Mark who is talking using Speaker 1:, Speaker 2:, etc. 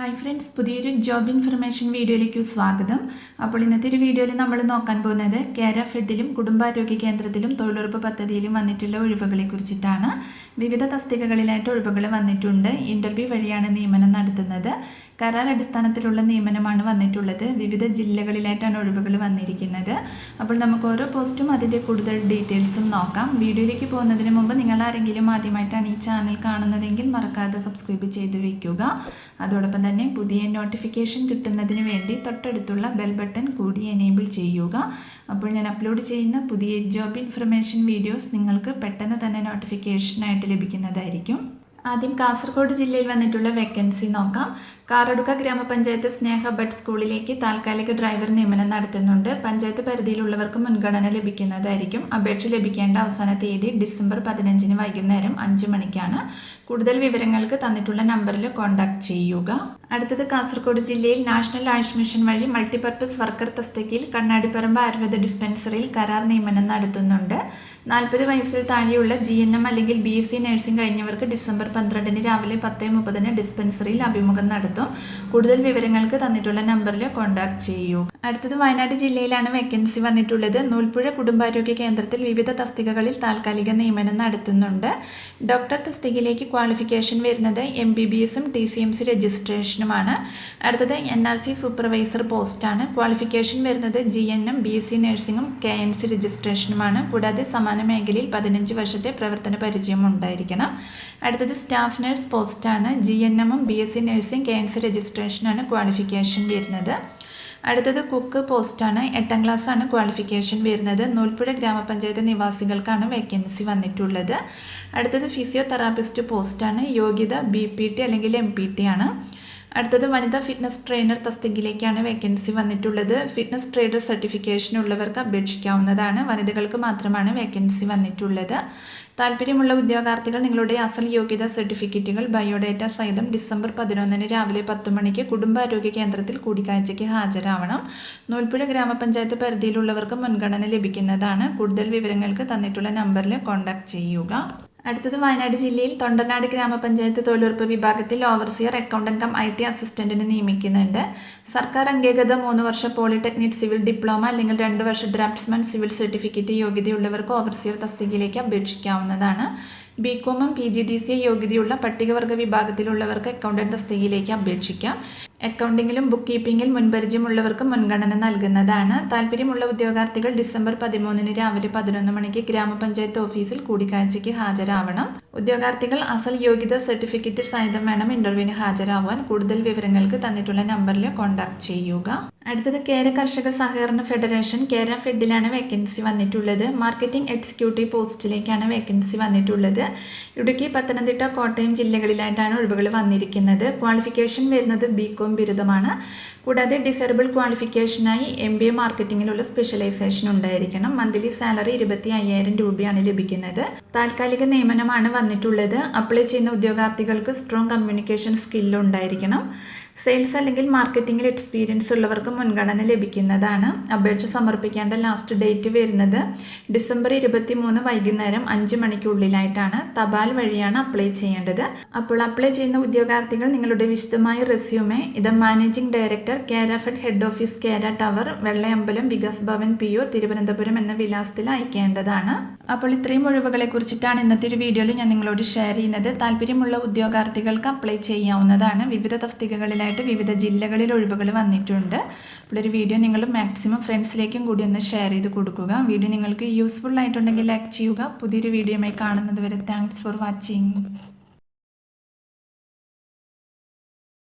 Speaker 1: hi friends പുതിയൊരു job information വീഡിയോയിലേക്ക് സ്വാഗതം അപ്പോൾ ഇന്നത്തെ ഒരു വീഡിയോയിൽ നമ്മൾ നോക്കാൻ പോകുന്നത് കേര ഫെഡിലും കുടുംബാരോഗ്യ കേന്ദ്രത്തിലും തൊഴിലുറപ്പ് പദ്ധതിയിലും വന്നിട്ടുള്ള ഒഴിവുകളെ കുറിച്ചിട്ടാണ് വിവിധ തസ്തികകളിലായിട്ട് ഒഴിവുകൾ വന്നിട്ടുണ്ട് ഇൻ്റർവ്യൂ വഴിയാണ് നിയമനം നടത്തുന്നത് കരാർ അടിസ്ഥാനത്തിലുള്ള നിയമനമാണ് വന്നിട്ടുള്ളത് വിവിധ ജില്ലകളിലായിട്ടാണ് ഒഴിവുകൾ വന്നിരിക്കുന്നത് അപ്പോൾ നമുക്ക് ഓരോ പോസ്റ്റും അതിൻ്റെ കൂടുതൽ ഡീറ്റെയിൽസും നോക്കാം വീഡിയോയിലേക്ക് പോകുന്നതിന് മുമ്പ് നിങ്ങൾ ആരെങ്കിലും ആദ്യമായിട്ടാണ് ഈ ചാനൽ കാണുന്നതെങ്കിൽ മറക്കാതെ സബ്സ്ക്രൈബ് ചെയ്ത് വയ്ക്കുക അതോടൊപ്പം തന്നെ പുതിയ നോട്ടിഫിക്കേഷൻ കിട്ടുന്നതിന് വേണ്ടി തൊട്ടടുത്തുള്ള ബെൽ ബട്ടൺ കൂടി എനേബിൾ ചെയ്യുക അപ്പോൾ ഞാൻ അപ്ലോഡ് ചെയ്യുന്ന പുതിയ ജോബ് ഇൻഫർമേഷൻ വീഡിയോസ് നിങ്ങൾക്ക് പെട്ടെന്ന് തന്നെ നോട്ടിഫിക്കേഷനായിട്ട് ലഭിക്കുന്നതായിരിക്കും ആദ്യം കാസർഗോഡ് ജില്ലയിൽ വന്നിട്ടുള്ള വേക്കൻസി നോക്കാം കാറടുക്ക ഗ്രാമപഞ്ചായത്ത് സ്നേഹ ബട്ട് സ്കൂളിലേക്ക് താൽക്കാലിക ഡ്രൈവർ നിയമനം നടത്തുന്നുണ്ട് പഞ്ചായത്ത് പരിധിയിലുള്ളവർക്ക് മുൻഗണന ലഭിക്കുന്നതായിരിക്കും അപേക്ഷ ലഭിക്കേണ്ട അവസാന തീയതി ഡിസംബർ പതിനഞ്ചിന് വൈകുന്നേരം അഞ്ച് മണിക്കാണ് കൂടുതൽ വിവരങ്ങൾക്ക് തന്നിട്ടുള്ള നമ്പറിൽ കോൺടാക്ട് ചെയ്യുക അടുത്തത് കാസർഗോഡ് ജില്ലയിൽ നാഷണൽ ആയുഷ് മിഷൻ വഴി മൾട്ടിപർപ്പസ് വർക്കർ തസ്തികയിൽ കണ്ണാടിപ്പറമ്പ് ആയുർവേദ ഡിസ്പെൻസറിയിൽ കരാർ നിയമനം നടത്തുന്നുണ്ട് നാൽപ്പത് വയസ്സിൽ താഴെയുള്ള ജി എൻ എം അല്ലെങ്കിൽ ബി എസ് സി നഴ്സിംഗ് കഴിഞ്ഞവർക്ക് ഡിസംബർ പന്ത്രണ്ടിന് രാവിലെ പത്ത് മുപ്പതിന് ഡിസ്പെൻസറിയിൽ അഭിമുഖം നടത്തും കൂടുതൽ വിവരങ്ങൾക്ക് തന്നിട്ടുള്ള നമ്പറിൽ കോൺടാക്ട് ചെയ്യൂ അടുത്തത് വയനാട് ജില്ലയിലാണ് വേക്കൻസി വന്നിട്ടുള്ളത് നൂൽപ്പുഴ കുടുംബാരോഗ്യ കേന്ദ്രത്തിൽ വിവിധ തസ്തികകളിൽ താൽക്കാലിക നിയമനം നടത്തുന്നുണ്ട് ഡോക്ടർ തസ്തികയിലേക്ക് ക്വാളിഫിക്കേഷൻ വരുന്നത് എം ബി ബി എസും ടി സി എം സി രജിസ്ട്രേഷനുമാണ് അടുത്തത് എൻ ആർ സി സൂപ്പർവൈസർ പോസ്റ്റാണ് ക്വാളിഫിക്കേഷൻ വരുന്നത് G N M B S C നഴ്സിംഗും കെ എൻ സി രജിസ്ട്രേഷനുമാണ് കൂടാതെ സമാന മേഖലയിൽ പതിനഞ്ച് വർഷത്തെ പ്രവർത്തന പരിചയം ഉണ്ടായിരിക്കണം അടുത്തത് സ്റ്റാഫ് നഴ്സ് പോസ്റ്റാണ് ജി എൻ എമ്മും B S C nursing K N C രജിസ്ട്രേഷനാണ് ക്വാളിഫിക്കേഷൻ വരുന്നത് അടുത്തത് കുക്ക് പോസ്റ്റാണ് എട്ടാം ക്ലാസ്സാണ് ക്വാളിഫിക്കേഷൻ വരുന്നത് നൂൽപ്പുഴ ഗ്രാമപഞ്ചായത്ത് നിവാസികൾക്കാണ് വേക്കൻസി വന്നിട്ടുള്ളത് അടുത്തത് ഫിസിയോതെറാപ്പിസ്റ്റ് പോസ്റ്റാണ് യോഗ്യത ബി പി ടി അല്ലെങ്കിൽ എം പി ടി ആണ് അടുത്തത് വനിതാ ഫിറ്റ്നസ് ട്രെയിനർ തസ്തികയിലേക്കാണ് വേക്കൻസി വന്നിട്ടുള്ളത് ഫിറ്റ്നസ് ട്രെയിനർ സർട്ടിഫിക്കേഷൻ ഉള്ളവർക്ക് അപേക്ഷിക്കാവുന്നതാണ് വനിതകൾക്ക് മാത്രമാണ് വേക്കൻസി വന്നിട്ടുള്ളത് താല്പര്യമുള്ള ഉദ്യോഗാർത്ഥികൾ നിങ്ങളുടെ അസൽ യോഗ്യതാ സർട്ടിഫിക്കറ്റുകൾ ബയോഡേറ്റ സഹിതം ഡിസംബർ പതിനൊന്നിന് രാവിലെ പത്ത് മണിക്ക് കുടുംബാരോഗ്യ കേന്ദ്രത്തിൽ കൂടിക്കാഴ്ചയ്ക്ക് ഹാജരാവണം നൂൽപ്പുഴ ഗ്രാമപഞ്ചായത്ത് പരിധിയിലുള്ളവർക്ക് മുൻഗണന ലഭിക്കുന്നതാണ് കൂടുതൽ വിവരങ്ങൾക്ക് തന്നിട്ടുള്ള നമ്പറിൽ കോൺടാക്ട് ചെയ്യുക അടുത്തത് വയനാട് ജില്ലയിൽ തൊണ്ടനാട് ഗ്രാമപഞ്ചായത്ത് തൊഴിലുറപ്പ് വിഭാഗത്തിൽ overseer accountant cum I T അസിസ്റ്റന്റിനെ നിയമിക്കുന്നുണ്ട് സർക്കാർ അംഗീകൃത മൂന്ന് വർഷം പോളിടെക്നിക് സിവിൽ ഡിപ്ലോമ അല്ലെങ്കിൽ രണ്ട് വർഷം ഡ്രാഫ്റ്റ്സ്മാൻ സിവിൽ സർട്ടിഫിക്കറ്റ് യോഗ്യതയുള്ളവർക്ക് ഓവർസിയർ തസ്തികയിലേക്ക് അപേക്ഷിക്കാവുന്നതാണ് ബി കോമും പി ജി ഡി സി യോഗ്യതയുള്ള പട്ടികവർഗ വിഭാഗത്തിലുള്ളവർക്ക് അക്കൗണ്ടന്റ് തസ്തികയിലേക്ക് അപേക്ഷിക്കാം അക്കൗണ്ടിങ്ങിലും ബുക്ക് കീപ്പിങ്ങിൽ മുൻപരിചയമുള്ളവർക്ക് മുൻഗണന നൽകുന്നതാണ് താല്പര്യമുള്ള ഉദ്യോഗാർത്ഥികൾ ഡിസംബർ പതിമൂന്നിന് രാവിലെ പതിനൊന്ന് മണിക്ക് ഗ്രാമപഞ്ചായത്ത് ഓഫീസിൽ കൂടിക്കാഴ്ചയ്ക്ക് ഹാജരാവണം ഉദ്യോഗാർത്ഥികൾ അസൽ യോഗ്യത സർട്ടിഫിക്കറ്റ് സഹിതം വേണം ഇന്റർവ്യൂവിന് ഹാജരാവാൻ കൂടുതൽ വിവരങ്ങൾക്ക് തന്നിട്ടുള്ള നമ്പറിൽ കോൺടാക്ട് ചെയ്യുക അടുത്തത് കേര കർഷക സഹകരണ ഫെഡറേഷൻ കേര ഫെഡിലാണ് വേക്കൻസി വന്നിട്ടുള്ളത് മാർക്കറ്റിംഗ് എക്സിക്യൂട്ടീവ് പോസ്റ്റിലേക്കാണ് വേക്കൻസി വന്നിട്ടുള്ളത് ഇടുക്കി പത്തനംതിട്ട കോട്ടയം ജില്ലകളിലായിട്ടാണ് ഒഴിവുകൾ വന്നിരിക്കുന്നത് ക്വാളിഫിക്കേഷൻ വരുന്നത് ബികോം ഡിപ്ലോം ബിരുദമാണ് കൂടാതെ ഡിസേബിൾ ക്വാളിഫിക്കേഷനായി എം ബി എ മാർക്കറ്റിങ്ങിലുള്ള സ്പെഷ്യലൈസേഷൻ ഉണ്ടായിരിക്കണം മന്ത്ലി സാലറി ഇരുപത്തി അയ്യായിരം രൂപയാണ് ലഭിക്കുന്നത് താൽക്കാലിക നിയമനമാണ് വന്നിട്ടുള്ളത് അപ്ലൈ ചെയ്യുന്ന ഉദ്യോഗാർത്ഥികൾക്ക് സ്ട്രോങ് കമ്മ്യൂണിക്കേഷൻ ഉണ്ടായിരിക്കണം സെയിൽസ് അല്ലെങ്കിൽ മാർക്കറ്റിംഗിൽ എക്സ്പീരിയൻസ് ഉള്ളവർക്ക് മുൻഗണന ലഭിക്കുന്നതാണ് അപേക്ഷ സമർപ്പിക്കേണ്ട ലാസ്റ്റ് ഡേറ്റ് വരുന്നത് ഡിസംബർ ഇരുപത്തി മൂന്ന് വൈകുന്നേരം അഞ്ച് മണിക്കുള്ളിലായിട്ടാണ് തപാൽ വഴിയാണ് അപ്ലൈ ചെയ്യേണ്ടത് അപ്പോൾ അപ്ലൈ ചെയ്യുന്ന ഉദ്യോഗാർത്ഥികൾ നിങ്ങളുടെ വിശദമായ റെസ്യൂമെ ഇത് managing director Kerafed head office Kera tower Vellayambalam Vikas Bhavan P O Thiruvananthapuram എന്ന വിലാസത്തിൽ അയക്കേണ്ടതാണ് അപ്പോൾ ഇത്രയും ഒഴിവുകളെ കുറിച്ചിട്ടാണ് ഇന്നത്തെ ഒരു വീഡിയോയിൽ ഞാൻ നിങ്ങളോട് ഷെയർ ചെയ്യുന്നത് താല്പര്യമുള്ള ഉദ്യോഗാർത്ഥികൾക്ക് അപ്ലൈ ചെയ്യാവുന്നതാണ് വിവിധ തസ്തികകളിലായി ആയിട്ട് വിവിധ ജില്ലകളിൽ ഒഴിവുകൾ വന്നിട്ടുണ്ട് അപ്പോൾ ഒരു വീഡിയോ നിങ്ങൾ മാക്സിമം ഫ്രണ്ട്സിലേക്കും കൂടി ഒന്ന് ഷെയർ ചെയ്ത് കൊടുക്കുക വീഡിയോ നിങ്ങൾക്ക് യൂസ്ഫുൾ ആയിട്ടുണ്ടെങ്കിൽ ലൈക്ക് ചെയ്യുക പുതിയൊരു വീഡിയോയുമായി കാണുന്നത് വരെ താങ്ക്സ് ഫോർ വാച്ചിങ്